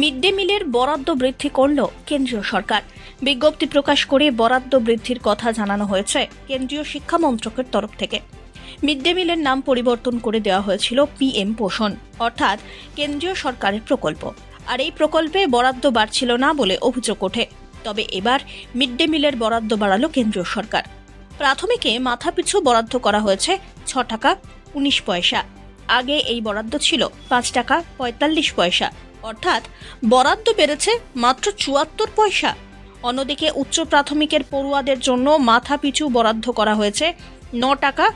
Mid day মিলের বরাদ্দ বৃদ্ধি করল কেন্দ্রীয় সরকার। বিজ্ঞপ্তি প্রকাশ করে বরাদ্দ বৃদ্ধির কথা জানানো হয়েছে কেন্দ্রীয় শিক্ষা মন্ত্রকের তরফ থেকে। মিড ডে মিলের নাম পরিবর্তন করে দেওয়া হয়েছিল পিএম পোষণ, অর্থাৎ কেন্দ্রীয় সরকারের প্রকল্প। আর এই প্রকল্পে বরাদ্দ বাড়ছিল না বলে অভিযোগ ওঠে। তবে এবার মিড ডে মিলের বরাদ্দ বাড়ালো কেন্দ্রীয় সরকার। প্রাথমিকে মাথাপিছু বরাদ্দ করা হয়েছে ছ টাকা উনিশ পয়সা। আগে এই বরাদ্দ ছিল পাঁচ টাকা পঁয়তাল্লিশ পয়সা। অর্থাৎ বরাদ্দ বেড়েছে মাত্র চুয়াত্তর পয়সা। অন্যদিকে উচ্চ প্রাথমিকের পড়ুয়াদের জন্য মাথা পিছু বরাদ্দ করা হয়েছে ন টাকা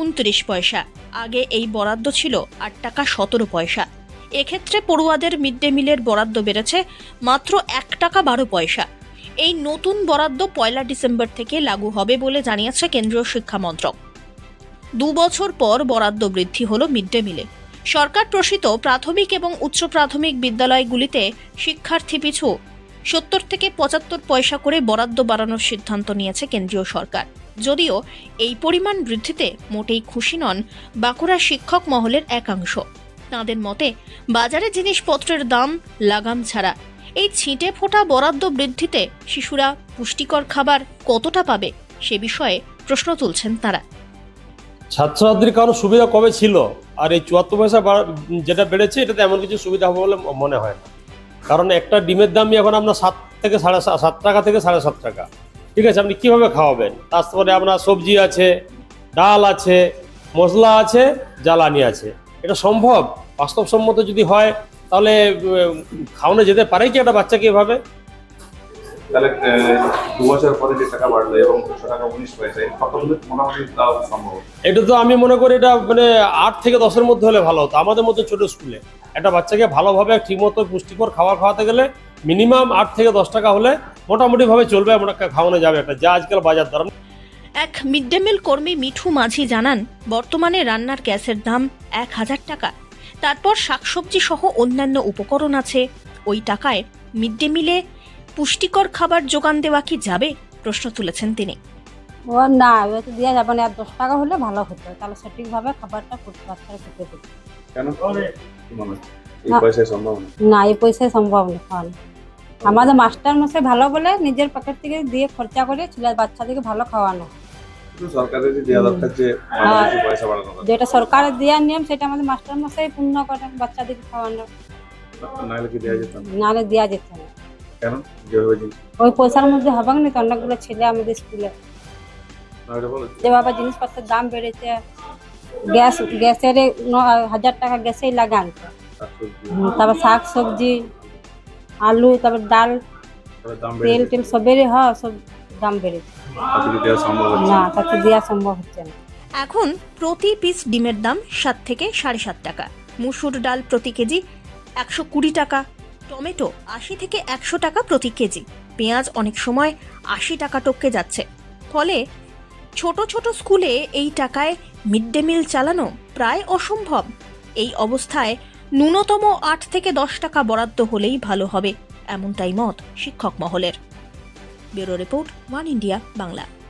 উনত্রিশ পয়সা। আগে এই বরাদ্দ ছিল আট টাকা সতেরো পয়সা। এক্ষেত্রে পড়ুয়াদের মিড ডে মিলের বরাদ্দ বেড়েছে মাত্র এক টাকা বারো পয়সা। এই নতুন বরাদ্দ পয়লা ডিসেম্বর থেকে লাগু হবে বলে জানিয়েছে কেন্দ্রীয় শিক্ষা মন্ত্রক। দু বছর পর বরাদ্দ বৃদ্ধি হলো মিড ডে মিলে। সরকার প্রসিত প্রাথমিক এবং উচ্চ প্রাথমিক বিদ্যালয়গুলিতে শিক্ষার্থী পিছু সত্তর থেকে পঁচাত্তর পয়সা করে বরাদ্দ বাড়ানোর সিদ্ধান্ত নিয়েছে কেন্দ্রীয় সরকার। যদিও এই পরিমাণ বৃদ্ধিতে মোটেই খুশি নন বাঁকুড়া শিক্ষক মহলের একাংশ। তাঁদের মতে, বাজারে জিনিসপত্রের দাম লাগাম ছাড়া এই ছিটে ফোটা বরাদ্দ বৃদ্ধিতে শিশুরা পুষ্টিকর খাবার কতটা পাবে সে বিষয়ে প্রশ্ন তুলছেন তারা। ছাত্রছাত্রীর কারও সুবিধা কবে ছিল? আর এই চুয়াত্তর পয়সা যেটা বেড়েছে, এটাতে এমন কিছু সুবিধা হবে বলে মনে হয় না। কারণ একটা ডিমের দামই এখন আপনার সাত থেকে সাড়ে সাত টাকা থেকে সাড়ে সাত টাকা। ঠিক আছে, আপনি কীভাবে খাওয়াবেন? তারপরে আপনার সবজি আছে, ডাল আছে, মশলা আছে, জ্বালানি আছে। এটা সম্ভব? বাস্তবসম্মত যদি হয়, তাহলে খাওয়ানো যেতে পারে কি একটা বাচ্চাকে এভাবে? তাহলে দু বছর পরে যে টাকা বাড়লো এবং দুশো টাকা উনিশ পয়সা এই কতগুলো মোটামুটি তাও সম্ভব? এটা তো আমি মনে করি এটা মানে আট থেকে দশের মধ্যে হলে ভালো হতো। আমাদের মতো ছোট স্কুলে একটা বাচ্চাকে ভালোভাবে ঠিকমতো পুষ্টিকর খাবার খাওয়াতে গেলে মিনিমাম আট থেকে দশ টাকা হলে মোটামুটি ভাবে চলবে এমন একটা খাওয়ানো যাবে একটা যা আজকাল বাজার দর। এক মিড ডে মিল কর্মী মিঠু মাঝি জানান বর্তমানে রান্নার গ্যাসের দাম এক হাজার টাকা। তারপর শাকসবজি সহ অন্যান্য উপকরণ আছে। ওই টাকায় মিড ডে মিলে পুষ্টিকর খাবার যোগান দেওয়া কি যাবে প্রশ্ন তুলেছেন তিনি ও না এবার তো দেওয়া যাবে না আর দশ টাকা হলে ভালো হতো তাহলে সঠিকভাবে খাবারটা করতে বাচ্চারা খেতে দিত কেন মনে হয়? এই না। পয়সায় সম্ভব না না এই পয়সায় সম্ভব না খাওয়ানো আমাদের মাস্টার মশাই ভালো বলে নিজের পকেট থেকে দিয়ে খরচা করে ছেলে বাচ্চাদেরকে ভালো খাওয়ানো হ্যাঁ। যেটা সরকারের দেওয়ার নিয়ম সেটা আমাদের মাস্টার মশাই পূর্ণ করে বাচ্চাদেরকে খাওয়ানো নাহলে দেওয়া যেত না কেন? ওই পয়সার মধ্যে হবে না তো অনেকগুলো ছেলে আমাদের স্কুলে। বলো। যেভাবে জিনিসপত্রের দাম বেড়েছে গ্যাস গ্যাসের হাজার টাকা গ্যাসেই লাগান। তারপর শাক সবজি আলু তারপর ডাল তেল টেল সবেরই হয় সব দাম বেড়েছে। না। তাতে দেওয়া সম্ভব হচ্ছে না। এখন প্রতি পিস ডিমের দাম সাত থেকে সাড়ে সাত টাকা। মুসুর ডাল প্রতি কেজি একশো কুড়ি টাকা। টমেটো আশি থেকে একশো টাকা প্রতি কেজি। পেঁয়াজ অনেক সময় আশি টাকা টপকে যাচ্ছে। ফলে ছোট ছোট স্কুলে এই টাকায় মিড ডে মিল চালানো প্রায় অসম্ভব। এই অবস্থায় ন্যূনতম আট থেকে দশ টাকা বরাদ্দ হলেই ভালো হবে, এমনটাই মত শিক্ষক মহলের। Bureau report, One India, Bangla.